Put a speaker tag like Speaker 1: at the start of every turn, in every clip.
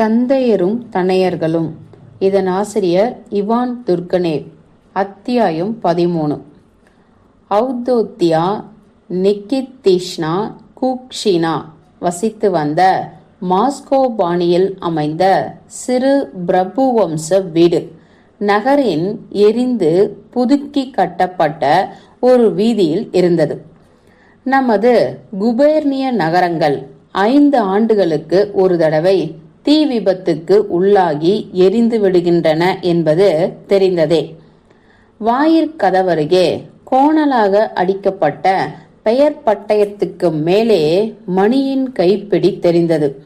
Speaker 1: தந்தையரும் தனையர்களும். இதன் ஆசிரியர் Ivan Turgenev அத்தியாயம் பதிமூணு. ஔதோத்தியா நிக்கித்திஷ்னா கூக்ஷினா வசித்து வந்த மாஸ்கோ பாணியில் அமைந்த சிறு பிரபு வம்ச வீடு. நகரின் எரிந்து புதுக்கி கட்டப்பட்ட ஒரு வீதியில் இருந்தது. நமது குபேர்னிய நகரங்கள் ஐந்து ஆண்டுகளுக்கு ஒரு தடவை தீ விபத்துக்கு உள்ளாகி எரிந்து விடுகின்றன என்பது தெரிந்ததே. வாயிற்கதவருகே கோணலாக அடிக்கப்பட்ட பெயர் பட்டயத்துக்கு மேலே மணியின் கைப்பிடி தெரிந்தது.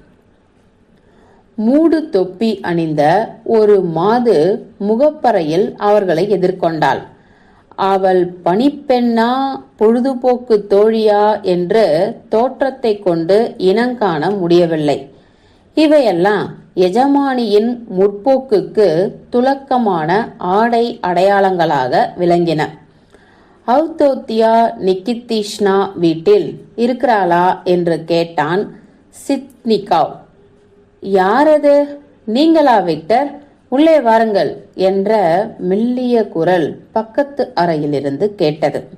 Speaker 1: மூடு தொப்பி அணிந்த ஒரு மாது முகப்பறையில் அவர்களை எதிர்கொண்டாள். அவள் பணிப்பெண்ணா பொழுதுபோக்கு தோழியா? என்று தோற்றத்தை கொண்டு இனங்காண முடியவில்லை. இவையெல்லாம் எஜமானியின் முற்போக்குக்கு துலக்கமான ஆடை அடையாளங்களாக விளங்கின. அவுதோத்தியா நிக்கித்திஷ்னா வீட்டில் இருக்கிறாளா என்று கேட்டான் சித்னிகாவ். யாரது? நீங்களா விக்டர்? உள்ளே வாருங்கள் என்ற மெல்லிய குரல் பக்கத்து அறையிலிருந்து கேட்டது.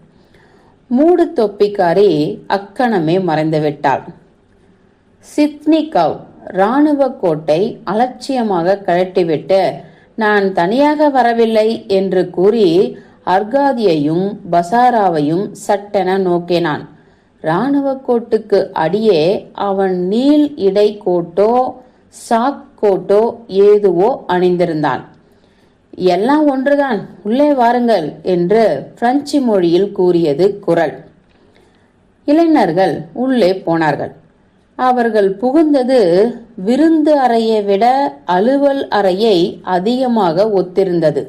Speaker 1: மூடு தொப்பிக்காரி அக்கணமே மறைந்துவிட்டாள். சித்னிகவ் இராணுவ கோட்டை அலட்சியமாக கழட்டிவிட்டு நான் தனியாக வரவில்லை என்று கூறி அர்காதியையும் பசாராவையும் சட்டென நோக்கினான். இராணுவ கோட்டுக்கு அடியே அவன் நீள் இடை கோட்டோ சாக் கோட்டோ ஏதுவோ அணிந்திருந்தான். எல்லாம் ஒன்றுதான் உள்ளே வாருங்கள் என்று பிரெஞ்சு மொழியில் கூறியது குரல். இளைஞர்கள் உள்ளே போனார்கள். அவர்கள் புகுந்தது விருந்து அறையை விட அலுவல் அறையை அதிகமாக ஒத்திருந்தது.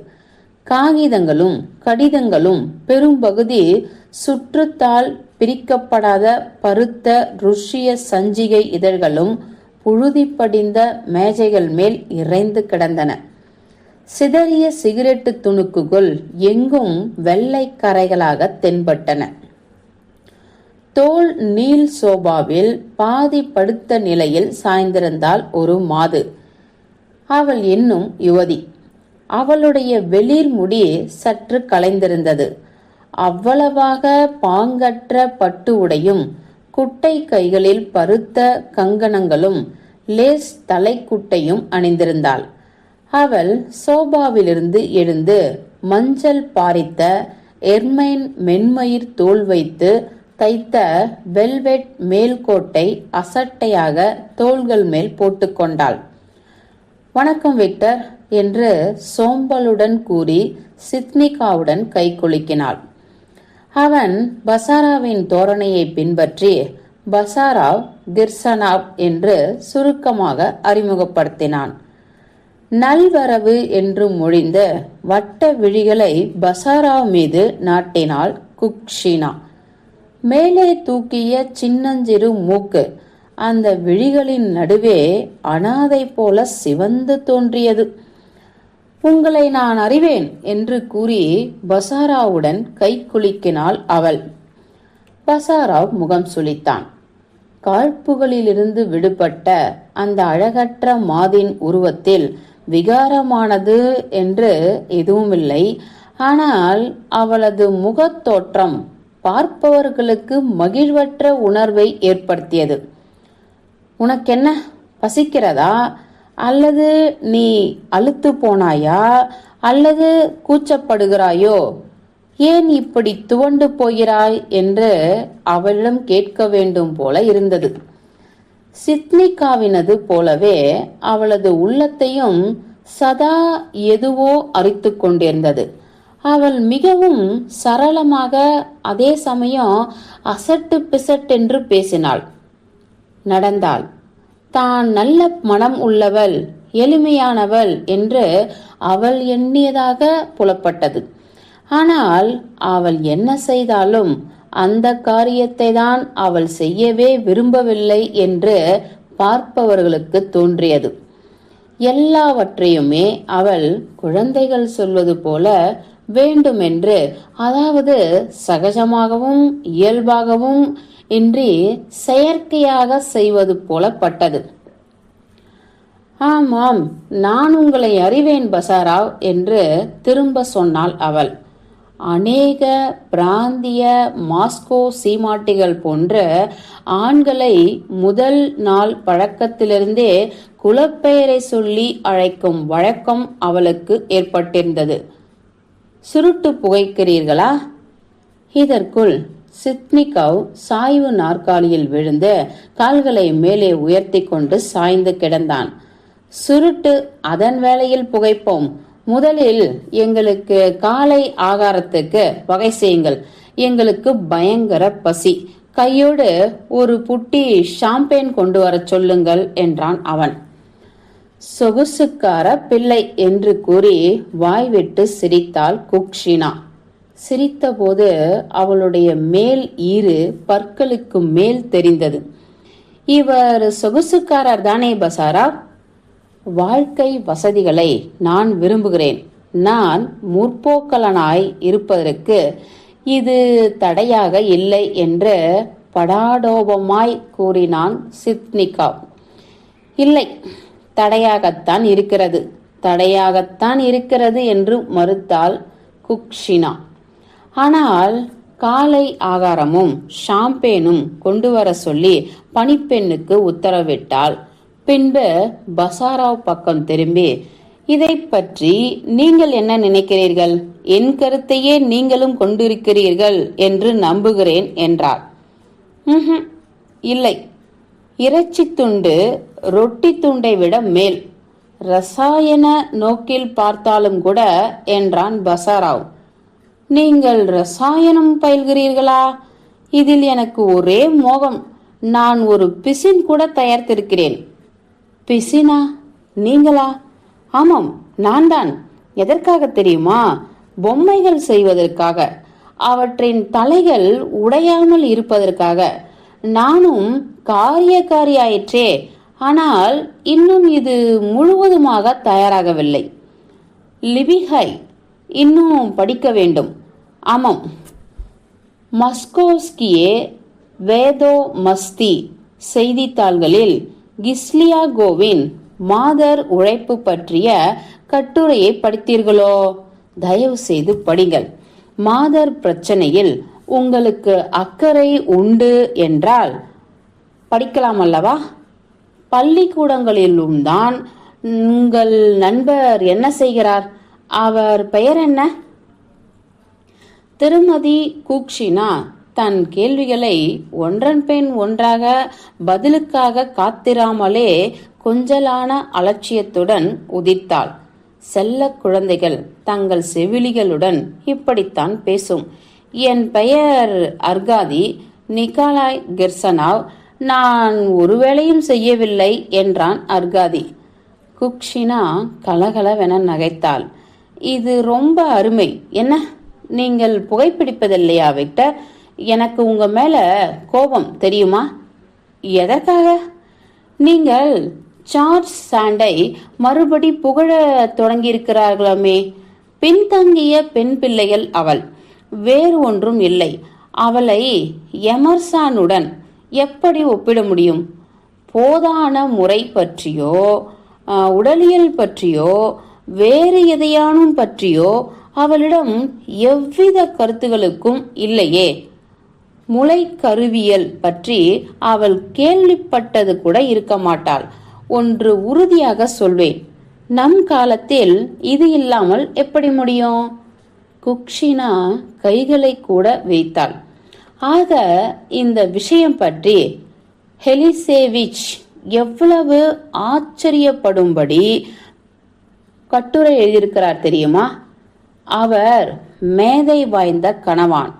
Speaker 1: காகிதங்களும் கடிதங்களும் பெரும்பகுதி சுற்றுத்தால் பிரிக்கப்படாத பருத்த ருஷிய சஞ்சிகை இதழ்களும் புழுதி படிந்த மேஜைகள் மேல் இறைந்து கிடந்தன. சிதறிய சிகரெட்டு துணுக்குகள் எங்கும் வெள்ளை கரைகளாக தென்பட்டன. தோல் நீல் சோபாவில் பாதி படுத்த நிலையில் சாய்ந்திருந்தால் ஒரு மாது. அவள் இன்னும் யுவதி. அவளுடைய வெளிர் முடி சற்று கலைந்திருந்தது. அவ்வளவாக பாங்கற்ற பட்டு உடையும் குட்டை கைகளில் பருத்த கங்கணங்களும் லேஸ் தலைக்குட்டையும் அணிந்திருந்தாள். அவள் சோபாவிலிருந்து எழுந்து மஞ்சள் பாரித்த எர்மைன் மென்மயிர் தோல் வைத்து தைத்த வெல்வெட் மேல்கோட்டை அசட்டையாக தோள்கள் மேல் போட்டுக்கொண்டாள் வணக்கம் விக்டர் என்று சோம்பலுடன் கூறி சித்னிகாவுடன் கை குலுக்கினாள். அவன் பசாராவின் தோரணையை பின்பற்றி பசாராவ் கிர்சனாவ் என்று சுருக்கமாக அறிமுகப்படுத்தினான். நல்வரவு என்று மொழிந்த வட்ட விழிகளை பசாராவ் மீது நாட்டினாள் குக்ஷினா. மேலே தூக்கிய சின்னஞ்சிறு மூக்கு. அந்த விழிகளின் நடுவே அனாதை போல சிவந்து தோன்றியது. உங்களை நான் அறிவேன் என்று கூறி பசாராவுடன் கை குலுக்கினாள் அவள். பசாராவ் முகம் சுளித்தான். காழ்ப்புகளிலிருந்து விடுபட்ட அந்த அழகற்ற மாதின் உருவத்தில் விகாரமானது என்று எதுவுமில்லை. ஆனால் அவளது முகத்தோற்றம் பார்ப்பவர்களுக்கு மகிழ்வற்ற உணர்வை ஏற்படுத்தியது. உனக்கென்ன? பசிக்கிறதா? அல்லது நீ அழுத்து போனாயா? அல்லது கூச்சப்படுகிறாயோ? ஏன் இப்படி துவண்டு போகிறாய் என்று அவளிடம் கேட்க வேண்டும் போல இருந்தது. சித்னிகாவினது போலவே அவளது உள்ளத்தையும் சதா எதுவோ அரித்து கொண்டிருந்தது. அவள் மிகவும் சரளமாக அதே சமயம் அசட்டு பிசட்டென்று பேசினாள். நடந்தாள். தான் நல்ல மனம் உள்ளவள் எளிமையானவள் என்று அவள் எண்ணியதாக புலப்பட்டது. ஆனால் அவள் என்ன செய்தாலும் அந்த காரியத்தை தான் அவள் செய்யவே விரும்பவில்லை என்று பார்ப்பவர்களுக்கு தோன்றியது. எல்லாவற்றையுமே அவள் குழந்தைகள் சொல்வது போல வேண்டுமென்று. அதாவது சகஜமாகவும் இயல்பாகவும் இன்றி செயற்கையாக செய்வது போலப்பட்டது ஆமாம் நான் உங்களை அறிவேன் பசாராவ் என்று திரும்ப சொன்னாள் அவள். அநேக பிராந்திய மாஸ்கோ சீமாட்டிகள் போன்ற ஆண்களை முதல் நாள் பழக்கத்திலிருந்தே குலப்பெயரை சொல்லி அழைக்கும் வழக்கம் அவளுக்கு ஏற்பட்டிருந்தது. சுருட்டு புகைக்கிறீர்களா? இதற்குள் சித்னிகவ் சாய்வு நாற்காலியில் விழுந்து கால்களை மேலே உயர்த்தி கொண்டு சாய்ந்து கிடந்தான். சுருட்டு அதன் வேளையில் புகைப்போம். முதலில் எங்களுக்கு காலை ஆகாரத்துக்கு வகை செய்யுங்கள். எங்களுக்கு பயங்கர பசி. கையோடு ஒரு புட்டி ஷாம்பேன் கொண்டு வரச் சொல்லுங்கள் என்றான் அவன். சொகுசுக்கார பிள்ளை என்று கூறி வாய்விட்டு சிரித்தாள் குக்ஷினா. சிரித்தபோது அவளுடைய மேல் ஈறு பற்களுக்கு மேல் தெரிந்தது. இவர் சொகுசுக்காரர் தானே பசாரா? வாழ்க்கை வசதிகளை நான் விரும்புகிறேன். நான் முற்போக்கலனாய் இருப்பதற்கு இது தடையாக இல்லை என்று படாடோபமாய் கூறினான் சித்னிகா இல்லை தடையாகத்தான் இருக்கிறது. தடையாகத்தான் இருக்கிறது என்று மறுத்தாள் குக்ஷினா. ஆனால் காலை ஆகாரமும் ஷாம்பேனும் கொண்டு வர சொல்லி பணிப்பெண்ணுக்கு உத்தரவிட்டாள். பின்பு பசாராவ் பக்கம் திரும்பி இதை பற்றி நீங்கள் என்ன நினைக்கிறீர்கள்? என் கருத்தையே நீங்களும் கொண்டிருக்கிறீர்கள் என்று நம்புகிறேன் என்றார் இல்லை. இறைச்சி துண்டு ரொட்டி துண்டை விட மேல். ரசாயன நோக்கில் பார்த்தாலும் கூட என்றான் பசாராவ். நீங்கள் ரசாயனம் பயில்கிறீர்களா? இதில் எனக்கு ஒரே மோகம். நான் ஒரு பிசின் கூட தயாரித்திருக்கிறேன். பிசினா? நீங்களா? ஆமாம் நான் தான் எதற்காக தெரியுமா? பொம்மைகள் செய்வதற்காக. அவற்றின் தலைகள் உடையாமல் இருப்பதற்காக. நானும் காரியக்காரியாயிற்றே. ஆனால் இன்னும் இது முழுவதுமாக தயாராகவில்லை. லிபிஹை இன்னும் படிக்க வேண்டும். ஆமாம். மஸ்கோஸ்கியே வேதோ மஸ்தி செய்தித்தாள்களில் கிஸ்லியாகோவின் மாதர் உழைப்பு பற்றிய கட்டுரையை படித்தீர்களோ? தயவு செய்து படிங்கள். மாதர் பிரச்சனையில் உங்களுக்கு அக்கறை உண்டு என்றால் படிக்கலாம் அல்லவா? பள்ளிக்கூடங்களிலும் தான் உங்கள் நண்பர் என்ன செய்கிறார்? அவர் பெயர் என்ன? திருமதி கூக்ஷினா தன் கேள்விகளை ஒன்றன் பெண் ஒன்றாக பதிலுக்காக காத்திராமலே கொஞ்சலான அலட்சியத்துடன் உதித்தாள் செல்ல குழந்தைகள் தங்கள் செவிலிகளுடன் இப்படித்தான் பேசும். என் பெயர் அர்காதி நிகாலாய் கிர்சனாவ் நான் ஒரு வேளையும் செய்யவில்லை என்றான் அர்காதி. குக்ஷினா கலகலவென நகைத்தாள். இது ரொம்ப அருமை. என்ன? நீங்கள் புகைப்பிடிப்பதில்லையா விக்டர்? எனக்கு உங்க மேல கோபம் தெரியுமா? எதற்காக? நீங்கள் சார்ஜ் சாண்டை மறுபடி புகழ தொடங்கியிருக்கிறார்களாமே. பின்தங்கிய பெண் பிள்ளைகள் அவள். வேறு ஒன்றும் இல்லை. அவளை எமர்சானுடன் எப்படி ஒப்பிட முடியும்? போதான முறை பற்றியோ உடலியல் பற்றியோ வேறு எதையானும் பற்றியோ அவளிடம் எவ்வித கருத்துகளுக்கும் இல்லையே. முளை கருவியல் பற்றி அவள் கேள்விப்பட்டது கூட இருக்க மாட்டாள். ஒன்று உறுதியாக சொல்வேன். நம் காலத்தில் இது இல்லாமல் எப்படி முடியும்? குக்ஷினா கைகளை கூட வைத்தாள். ஆக இந்த விஷயம் பற்றி ஹெலிசேவிச் எவ்வளவு ஆச்சரியப்படும்படி கட்டுரை எழுதியிருக்கிறார் தெரியுமா? அவர் மேதை வாய்ந்த கணவான்.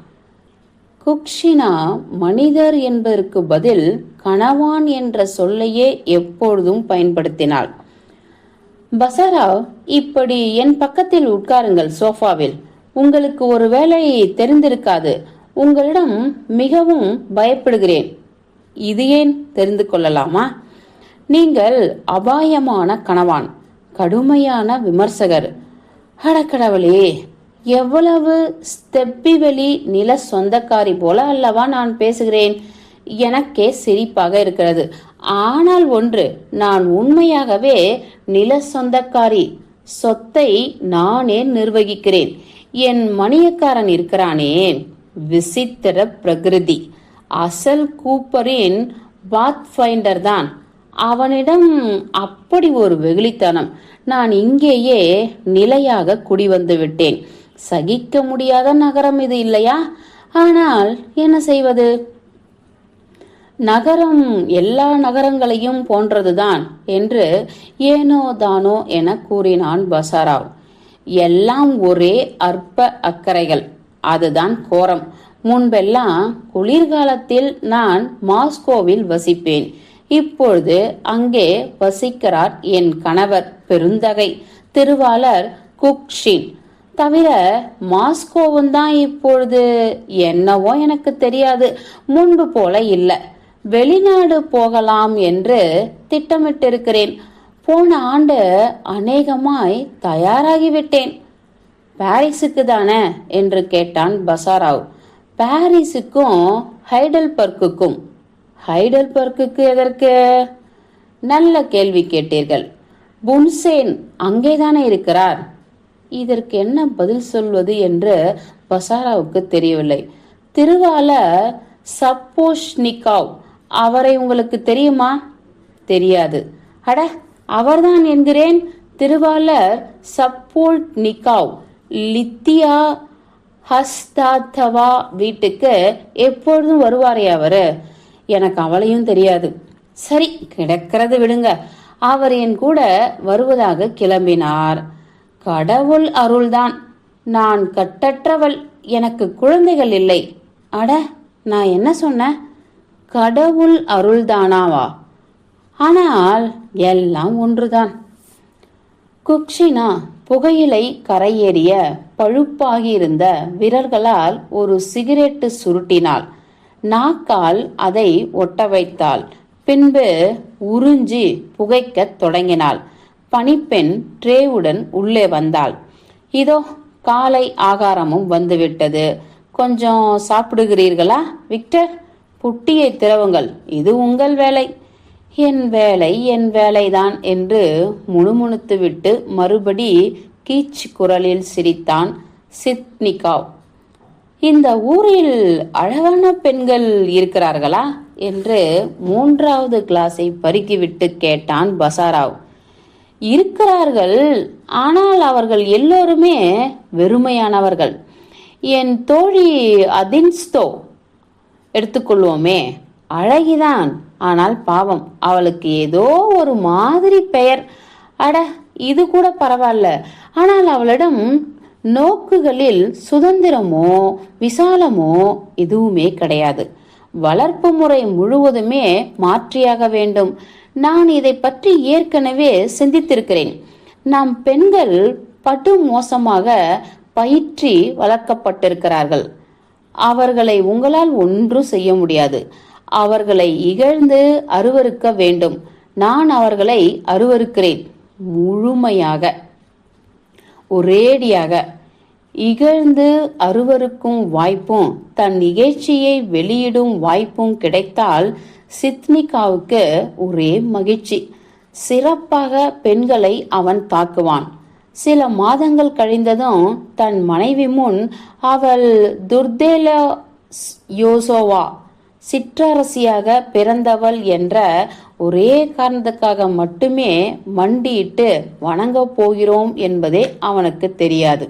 Speaker 1: குக்ஷினா மனிதர் என்பதற்கு பதில் கணவான் என்ற சொல்லையே எப்பொழுதும் பயன்படுத்தினாள். பசாராவ் இப்படி என் பக்கத்தில் உட்காருங்கள் சோஃபாவில். உங்களுக்கு ஒரு வேலை தெரிந்திருக்காது. உங்களிடம் மிகவும் பயப்படுகிறேன். இது ஏன் தெரிந்து கொள்ளலாமா? நீங்கள் அபாயமான கணவான் கடுமையான விமர்சகர். அடக்கடவுளே எவ்வளவு ஸ்தெப்பிவெளி நில சொந்தக்காரி போல அல்லவா நான் பேசுகிறேன்? எனக்கே சிரிப்பாக இருக்கிறது. ஆனால் ஒன்று நான் உண்மையாகவே நில சொந்தக்காரி சொத்தை நானே நிர்வகிக்கிறேன். என் மணியக்காரன் இருக்கிறானே விசித்திர பிரகிருதி. அசல் கூப்பரின் பாத் ஃபைண்டர் தான். அவனிடம் அப்படி ஒரு வெகுளித்தனம். நான் இங்கேயே நிலையாக குடிவந்து விட்டேன். சகிக்க முடியாத நகரம் இது இல்லையா? ஆனால் என்ன செய்வது? நகரம் எல்லா நகரங்களையும் போன்றதுதான் என்று ஏனோ தானோ என கூறினான் பசாராவ். எல்லாம் ஒரே அற்ப அக்கறைகள். அதுதான் கோரம். முன்பெல்லாம் குளிர்காலத்தில் நான் மாஸ்கோவில் வசிப்பேன். இப்பொழுது அங்கே வசிக்கிறார் என் கணவர் பெருந்தகை திருவாளர் குக்ஷின். தவிர மாஸ்கோவும் தான் இப்பொழுது என்னவோ எனக்கு தெரியாது. முன்பு போல இல்லை. வெளிநாடு போகலாம் என்று திட்டமிட்டிருக்கிறேன். போன ஆண்டு அநேகமாய் தயாராகிவிட்டேன். பாரிஸுக்கு தானே? என்று கேட்டான் பசாராவ். பாரிஸுக்கும் ஹைடல்பர்க்குக்கும். ஹைடல்பர்க்குக்கு எதற்கு? நல்ல கேள்வி கேட்டீர்கள். புன்சேன் அங்கேதானே இருக்கிறார்? இதற்கு என்ன பதில் சொல்வது என்று பசாராவுக்கு தெரியவில்லை. திருவாளர் சப்போஷ்னிகாவ் அவரை உங்களுக்கு தெரியுமா? தெரியாது. அட அவர்தான் என்கிறேன். திருவாளர் சப்போல் நிகாவ் லித்தியா ஹஸ்தாத்தவா வீட்டுக்கு எப்பொழுதும் வருவாரே அவரு. எனக்கு அவளையும் தெரியாது. சரி கிடக்கிறது விடுங்க. அவர் என் கூட வருவதாக கிளம்பினார். கடவுள் அருள்தான். நான் கட்டற்றவள். எனக்கு குழந்தைகள் இல்லை. அட நான் என்ன சொன்னேன் கடவுள் அருள்தானாவா? ஆனால் எல்லாம் ஒன்றுதான். குக்ஷினா புகையிலை கரையேறிய பழுப்பாகியிருந்த விரல்களால் ஒரு சிகரெட்டு சுருட்டினாள். நாக்கால் அதை ஒட்ட வைத்தாள் பின்பு உறிஞ்சி புகைக்கத் தொடங்கினாள். பணிப்பெண் ட்ரேவுடன் உள்ளே வந்தாள். இதோ காலை ஆகாரமும் வந்துவிட்டது. கொஞ்சம் சாப்பிடுகிறீர்களா விக்டர்? புட்டியை திறவுங்கள் இது உங்கள் வேலை. என் வேலை என் வேலைதான் என்று முணுமுணுத்துவிட்டு மறுபடி கீச் குரலில் சிரித்தான் சித்னிகாவ். இந்த ஊரில் அழகான பெண்கள் இருக்கிறார்களா? என்று மூன்றாவது கிளாஸை பருக்கிவிட்டு கேட்டான் பசாராவ். இருக்கிறார்கள் ஆனால் அவர்கள் எல்லோருமே வெறுமையானவர்கள். என் தோழி அதின்ஸ்தோ எடுத்துக்கொள்வோமே. அழகிதான். ஆனால் பாவம் அவளுக்கு ஏதோ ஒரு மாதிரி பெயர். அட இது கூட பரவாயில்ல. ஆனால் அவளிடம் நோக்குகளில் சுதந்திரமோ விசாலமோ எதுவுமே கிடையாது. வளர்ப்பு முறை முழுவதுமே மாற்றியாக வேண்டும். நான் இதை பற்றி ஏற்கனவே சிந்தித்திருக்கிறேன். நாம் பெண்கள் படு மோசமாக பயிற்றி வளர்க்கப்பட்டிருக்கிறார்கள். அவர்களை உங்களால் ஒன்றும் செய்ய முடியாது. அவர்களை இகழ்ந்து அருவறுக்க வேண்டும். நான் அவர்களை அருவருக்கிறேன். முழுமையாக. ஒரேடியாக. இகழ்ந்து அருவருக்கும் வாய்ப்பும் தன் நிகழ்ச்சியை வெளியிடும் வாய்ப்பும் கிடைத்தால் சித்னிகாவுக்கு ஒரே மகிழ்ச்சி. சிறப்பாக பெண்களை அவன் தாக்குவான் சில மாதங்கள் கழிந்ததும் தன் மனைவி முன் அவள் துர்தேல யோசோவா சிற்றரசியாக பிறந்தவள் என்ற ஒரே காரணத்துக்காக மட்டுமே மண்டியிட்டு வணங்கப் போகிறோம் என்பதே அவனுக்கு தெரியாது.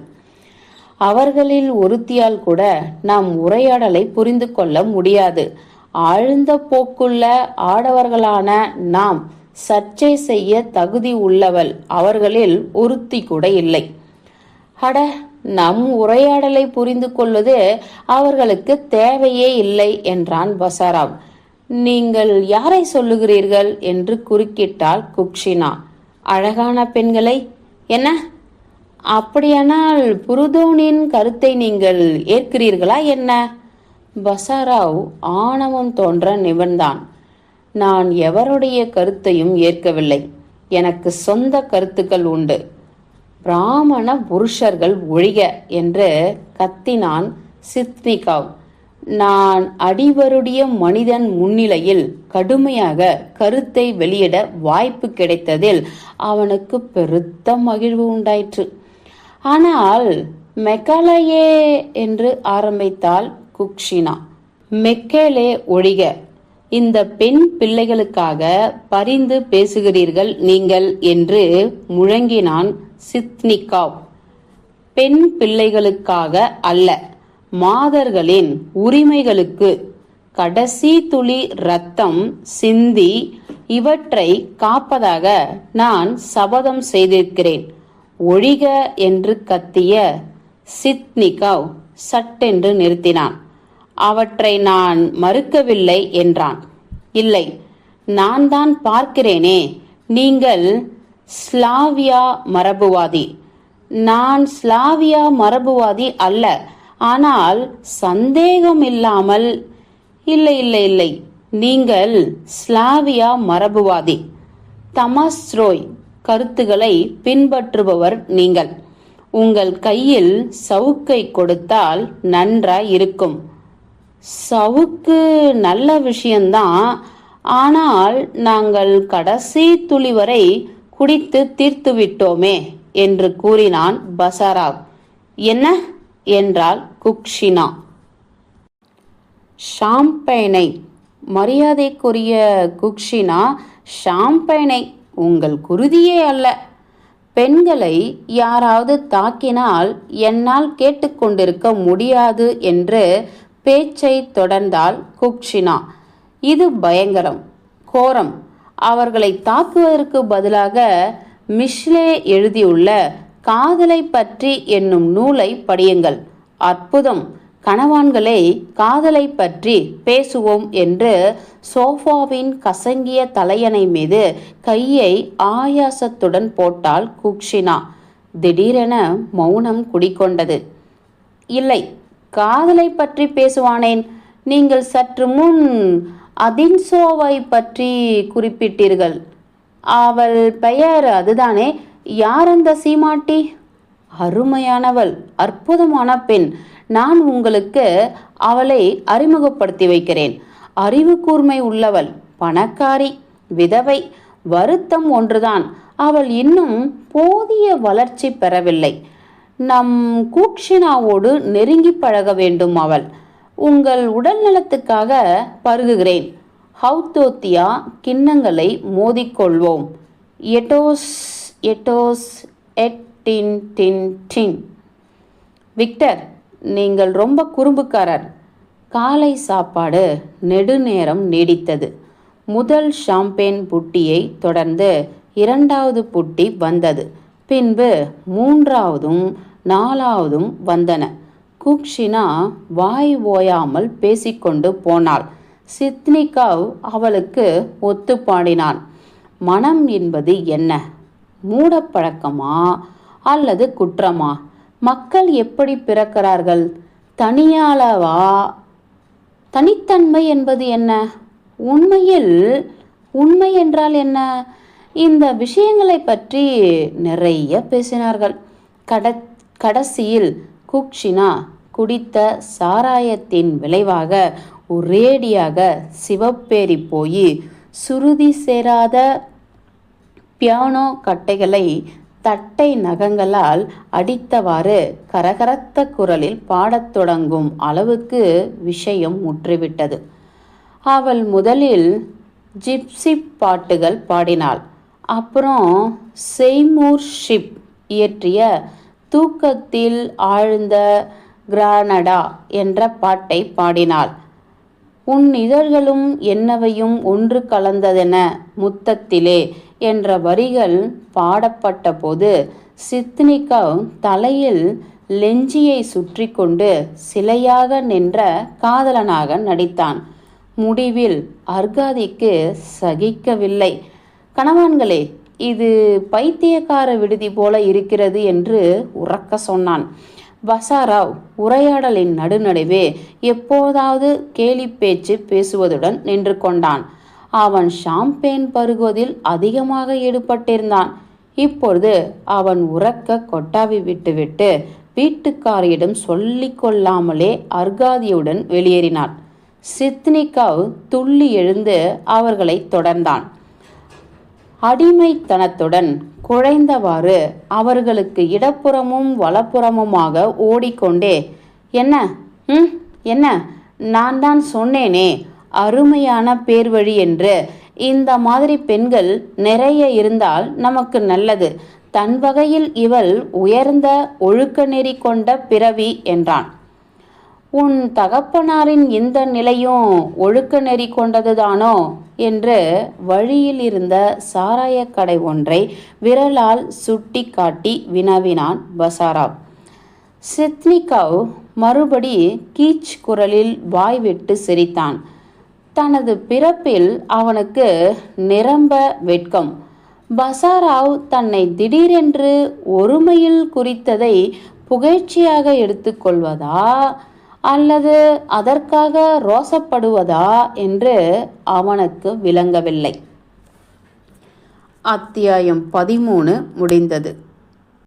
Speaker 1: அவர்களில் ஒருத்தியால் கூட நாம் உரையாடலை புரிந்து கொள்ள முடியாது. ஆழ்ந்த போக்குள்ள ஆடவர்களான நாம் சர்ச்சை செய்ய தகுதி உள்ளவள் அவர்களில் ஒருத்தி கூட இல்லை. அட நம் உரையாடலை புரிந்து கொள்வது அவர்களுக்கு தேவையே இல்லை என்றான் பசாராவ். நீங்கள் யாரை சொல்லுகிறீர்கள்? என்று குறுக்கிட்டாள் குக்ஷினா. அழகான பெண்களை? என்ன? அப்படியானால் புருதோனின் கருத்தை நீங்கள் ஏற்கிறீர்களா என்ன? பசாராவ் ஆணவம் தோன்ற நிபந்தான் நான் எவருடைய கருத்தையும் ஏற்கவில்லை. எனக்கு சொந்த கருத்துக்கள் உண்டு. பிராமண புருஷர்கள் ஒழிக என்று கத்தினான் சித்னிகாவ் நான் அடிவருடைய மனிதன் முன்னிலையில் கடுமையாக கருத்தை வெளியிட வாய்ப்பு கிடைத்ததில் அவனுக்கு பெருத்த மகிழ்வு உண்டாயிற்று. ஆனால் மெக்காலயே என்று ஆரம்பித்தாள் குக்ஷினா. மெக்கேலே ஒழிக இந்த பெண் பிள்ளைகளுக்காக பரிந்து பேசுகிறீர்கள் நீங்கள் என்று முழங்கினான் சித்னிகாவ். பெண் பிள்ளைகளுக்காக அல்ல மாதர்களின் உரிமைகளுக்கு. கடைசி துளி ரத்தம் சிந்தி இவற்றை காப்பதாக நான் சபதம் செய்திருக்கிறேன். ஒழிக என்று கத்திய சித்னிகாவ் சட்டென்று நிறுத்தினான். அவற்றை நான் மறுக்கவில்லை என்றான். இல்லை நான் தான் பார்க்கிறேனே நீங்கள் ஸ்லாவியா மரபுவாதி. நான் ஸ்லாவியா மரபுவாதி அல்ல. ஆனால் சந்தேகம் இல்லாமல் இல்லை இல்லை இல்லை. நீங்கள் ஸ்லாவியா மரபுவாதி. தமஸ்ரோய் கருத்துகளை பின்பற்றுபவர் நீங்கள். உங்கள் கையில் சவுக்கை கொடுத்தால் நன்றாய் இருக்கும். சவுக்கு நல்ல விஷயம்தான் ஆனால் நாங்கள் கடைசி துளி வரை குடித்து தீர்த்து விட்டோமே என்று கூறினான் பசாராவ். என்ன? என்றாள் குக்ஷினா. ஷாம்பைனை மரியாதைக்குரிய குக்ஷினா ஷாம்பைனை உங்கள் குருதியே அல்ல. பெண்களை யாராவது தாக்கினால் என்னால் கேட்டுக்கொண்டிருக்க முடியாது என்று பேச்சை தொடர்ந்தால் குக்ஷினா. இது பயங்கரம் கோரம். அவர்களை தாக்குவதற்கு பதிலாக மிஷ்லே எழுதியுள்ள காதலை பற்றி என்னும் நூலை படியுங்கள். அற்புதம். கணவான்களே காதலை பற்றி பேசுவோம் என்று சோஃபாவின் கசங்கிய தலையணை மீது கையை ஆயாசத்துடன் போட்டால் குக்ஷினா. திடீரென மௌனம் குடிக்கொண்டது இல்லை காதலை பற்றி பேசுவானேன். நீங்கள் சற்று முன் அதின்சோவை பற்றி குறிப்பிட்டீர்கள். அவள் பெயர் அதுதானே? யார் அந்த சீமாட்டி? அருமையானவள் அற்புதமான பெண். நான் உங்களுக்கு அவளை அறிமுகப்படுத்தி வைக்கிறேன். அறிவு கூர்மை உள்ளவள் பணக்காரி விதவை வருத்தம் ஒன்றுதான். அவள் இன்னும் போதிய வளர்ச்சி பெறவில்லை. நம் கூக்ஷினாவோடு நெருங்கி பழக வேண்டும் அவள். உங்கள் உடல் நலத்துக்காக பருகுகிறேன். ஹவுத்தோத்தியா கிண்ணங்களை மோதிக்கொள்வோம். எட்டோஸ் எட்டோஸ் எட் டின் டின் டின். விக்டர் நீங்கள் ரொம்ப குறும்புக்காரர். காலை சாப்பாடு நெடுநேரம் நீடித்தது. முதல் ஷாம்பேன் புட்டியை தொடர்ந்து இரண்டாவது புட்டி வந்தது. பின்பு மூன்றாவதும் நாலாவதும் வந்தன. குக்ஷினா வாய் ஓயாமல் பேசிக்கொண்டு போனாள். சித்னிகாவ் அவளுக்கு ஒத்து பாடினான் மனம் என்பது என்ன? மூடப்பழக்கமா அல்லது குற்றமா? மக்கள் எப்படி பிறக்கிறார்கள்? தனியாளவா? தனித்தன்மை என்பது என்ன? உண்மையில் உண்மை என்றால் என்ன? இந்த விஷயங்களை பற்றி நிறைய பேசினார்கள். கட கடைசியில் குக்ஷினா குடித்த சாராயத்தின் விளைவாக ஒரேடியாக சிவப்பேறி போய் சுருதி சேராத பியானோ கட்டைகளை தட்டை நகங்களால் அடித்தவாறு கரகரத்த குரலில் பாடத் தொடங்கும் அளவுக்கு விஷயம் முற்றிவிட்டது. அவள் முதலில் ஜிப்சி பாட்டுகள் பாடினாள். அப்புறம் செய்மூர் ஷிப் இயற்றிய தூக்கத்தில் ஆழ்ந்த கிரானடா என்ற பாட்டை பாடினாள். உன் இதழ்களும் என்னவையும் ஒன்று கலந்ததென முத்தத்திலே என்ற வரிகள் பாடப்பட்ட போது சித்னிகவ் தலையில் லெஞ்சியை சுற்றி கொண்டு சிலையாக நின்ற காதலனாக நடித்தான். முடிவில் அர்காதிக்கு சகிக்கவில்லை. கணவான்களே இது பைத்தியக்கார விடுதி போல இருக்கிறது என்று உறக்க சொன்னான். வசாராவ் உரையாடலின் நடுநடுவே எப்போதாவது கேலி பேச்சு பேசுவதுடன் நின்று கொண்டான். அவன் ஷாம்பேன் பருகுவதில் அதிகமாக ஈடுபட்டிருந்தான். இப்பொழுது அவன் உறக்க கொட்டாவி விட்டுவிட்டு வீட்டுக்காரியிடம் சொல்லி கொள்ளாமலே அர்காதியுடன் வெளியேறினான் சித்னிகாவ் துள்ளி எழுந்து அவர்களை தொடர்ந்தான். அடிமைத்தனத்துடன் குழைந்தவாறு அவர்களுக்கு இடப்புறமும் வலப்புறமுமாக ஓடிக்கொண்டே என்ன? ம்? என்ன? நான் தான் சொன்னேனே அருமையான பேர்வழி என்று. இந்த மாதிரி பெண்கள் நிறைய இருந்தால் நமக்கு நல்லது. தன் வகையில் இவள் உயர்ந்த ஒழுக்க நெறி கொண்ட பிறவி என்றான். உன் தகப்பனாரின் இந்த நிலையும் ஒழுக்க நெறி கொண்டதுதானோ என்று வழியில் இருந்த சாராயக்கடை ஒன்றை விரலால் சுட்டி காட்டி வினவினான் பசாராவ். சித்னிகவ் மறுபடி கீச் குரலில் வாய் விட்டு சிரித்தான். தனது பிறப்பில் அவனுக்கு நிரம்ப வெட்கம். பசாராவ் தன்னை திடீரென்று ஒருமையில் குறித்ததை புகழ்ச்சியாக எடுத்துக்கொள்வதா அல்லது அதற்காக ரோசப்படுவதா என்று அவனுக்கு விளங்கவில்லை. அத்தியாயம் பதிமூணு முடிந்தது.